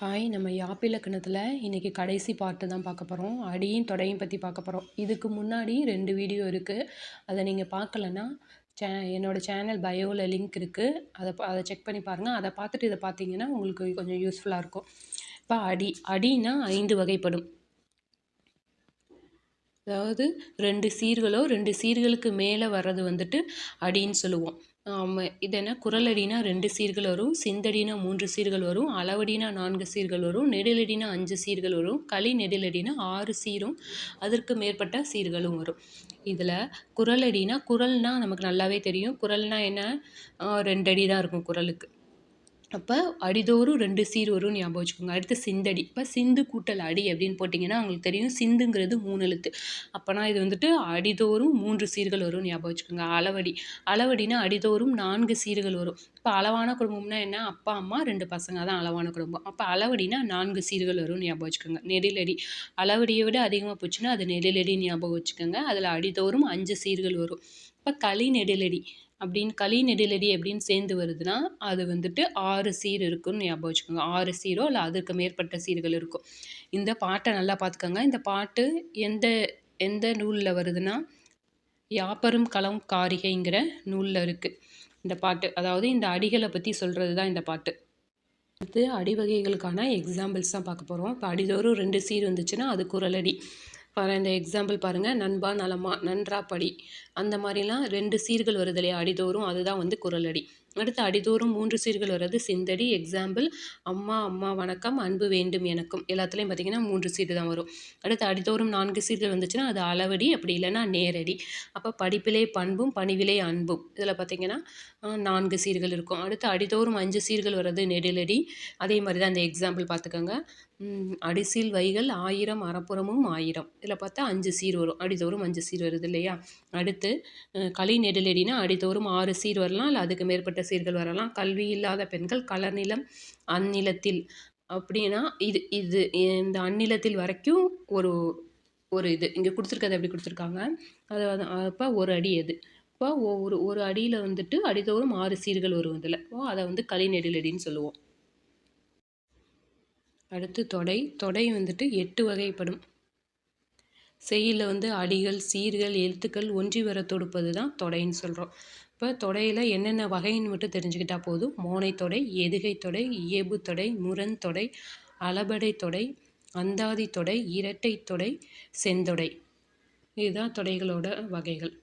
Hi நம்ம யாப்பிலக்கணத்தில் இன்றைக்கி கடைசி பாட்டு தான் பார்க்க போகிறோம் அடியும் தொடையும் பற்றி பார்க்க போகிறோம் இதுக்கு முன்னாடி ரெண்டு வீடியோ இருக்குது அதை நீங்கள் பார்க்கலன்னா சே என்னோடய சேனல் பயோவில் லிங்க் இருக்குது அதை அதை செக் பண்ணி பாருங்கள் அதை பார்த்துட்டு இதை பார்த்தீங்கன்னா உங்களுக்கு கொஞ்சம் யூஸ்ஃபுல்லாக இருக்கும். இப்போ அடி அடினா ஐந்து வகைப்படும். அதாவது ரெண்டு சீர்களோ ரெண்டு சீர்களுக்கு மேலே வர்றது வந்துட்டு அடின்னு சொல்லுவோம். இது என்ன குரலடினா ரெண்டு சீர்கள் வரும் சிந்தடினா மூன்று சீர்கள் வரும் அளவடினா நான்கு சீர்கள் வரும் நெடிலடினா அஞ்சு சீர்கள் வரும் களி நெடிலடினா ஆறு சீரும் அதற்கு மேற்பட்ட சீர்களும் வரும். இதில் குரலடினா குரல்னால் நமக்கு நல்லாவே தெரியும். குரல்னால் என்ன? ரெண்டடி தான் இருக்கும் குரலுக்கு. அப்போ அடிதோறும் ரெண்டு சீர் வரும்னு ஞாபகம் வச்சுக்கோங்க. அடுத்து சிந்தடி. இப்போ சிந்து கூட்டல் அடி அப்படின்னு போட்டிங்கன்னா அவங்களுக்கு தெரியும். சிந்துங்கிறது மூணு எழுத்து. அப்போனா இது வந்துட்டு அடிதோறும் மூன்று சீர்கள் வரும்னு ஞாபகம் வச்சுக்கோங்க. அளவடி. அளவடினா அடிதோறும் நான்கு சீர்கள் வரும். இப்போ அளவான குடும்பம்னா என்ன? அப்பா அம்மா ரெண்டு பசங்க தான் அளவான குடும்பம். அப்போ அளவடினா நான்கு சீர்கள் வரும்னு ஞாபகம் வச்சுக்கோங்க. நெடிலடி அளவடியை விட அதிகமாக போச்சுன்னா அது நெடிலடி ஞாபகம் வச்சுக்கோங்க. அதில் அடிதோறும் அஞ்சு சீர்கள் வரும். இப்போ களி நெடிலடி அப்படின்னு களி நெடிலடி அப்படின்னு சேர்ந்து வருதுன்னா அது வந்துட்டு ஆறு சீர் இருக்குன்னு ஞாபகம் வச்சுக்கோங்க. ஆறு சீரோ இல்லை அதுக்கு மேற்பட்ட சீர்கள் இருக்கும். இந்த பாட்டை நல்லா பார்த்துக்கோங்க. இந்த பாட்டு எந்த எந்த நூலில் வருதுன்னா யாப்பரும் களம் காரிகைங்கிற நூலில் இருக்குது இந்த பாட்டு அதாவது இந்த அடிகளை பற்றி சொல்கிறது தான் இந்த பாட்டு. அடுத்து அடிவகைகளுக்கான எக்ஸாம்பிள்ஸ் தான் பார்க்க போகிறோம் இப்போ அடிதோறும் ரெண்டு சீர் வந்துச்சுன்னா அது குரலடி. பாரு இந்த எக்ஸாம்பிள் பாருங்கள் நண்பா நலமா நன்றா படி. அந்த மாதிரிலாம் ரெண்டு சீர்கள் வருது இல்லையா? அடிதோறும் அதுதான் வந்து குரலடி. அடுத்து அடிதோறும் மூன்று சீர்கள் வர்றது. சிந்தடி எக்ஸாம்பிள் அம்மா அம்மா வணக்கம் அன்பு வேண்டும் எனக்கும். எல்லாத்துலேயும் பார்த்திங்கன்னா மூன்று சீர் தான் வரும். அடுத்து அடிதோறும் நான்கு சீர்கள் வந்துச்சுன்னா அது அளவடி அப்படி இல்லைன்னா நேரடி. அப்போ படிப்பிலே பண்பும் பணிவிலே அன்பும். இதில் பார்த்திங்கன்னா நான்கு சீர்கள் இருக்கும். அடுத்து அடிதோறும் அஞ்சு சீர்கள் வர்றது நெடிலடி. அதே மாதிரி தான் அந்த எக்ஸாம்பிள் பார்த்துக்கோங்க அடிசீல் வைகள் ஆயிரம் அறப்புறமும் ஆயிரம். இதில் பார்த்தா அஞ்சு சீர் வரும். அடிதோறும் அஞ்சு சீர் வருது இல்லையா? அடுத்து களி நெடிலடினா அடிதோறும் ஆறு சீர் வரலாம். இல்லை அதுக்கு மேற்பட்ட சீர்கள் வரலாம். கல்வி இல்லாத பெண்கள் கலர் நிலம் அந்நிலத்தில் அப்படின்னா இது இது இந்த அந்நிலத்தில் வரைக்கும் ஒரு ஒரு இது. இங்கே கொடுத்துருக்கறது எப்படி கொடுத்துருக்காங்க? அது அப்போ ஒரு அடி எது? இப்போ ஒரு ஒரு அடியில் வந்துட்டு அடிதோறும் ஆறு சீர்கள் வரும் இதில். அதை வந்து களி நெடிலடின்னு சொல்லுவோம். அடுத்து தொடை. தொடை வந்துட்டு எட்டு வகைப்படும். செய்யில் வந்து அடிகள் சீர்கள் எழுத்துக்கள் ஒன்றி வர தொடுப்பது தான் தொடைன்னு சொல்கிறோம் இப்போ தொடையில் என்னென்ன வகைன்னு மட்டும் தெரிஞ்சுக்கிட்டால் போதும். மோனை தொடை எதுகை தொடை இயேபு தொடை முரண் தொடை அளபடை தொடை அந்தாதி தொடை இரட்டை தொடை செந்தொடை. இதுதான் தொடைகளோட வகைகள்.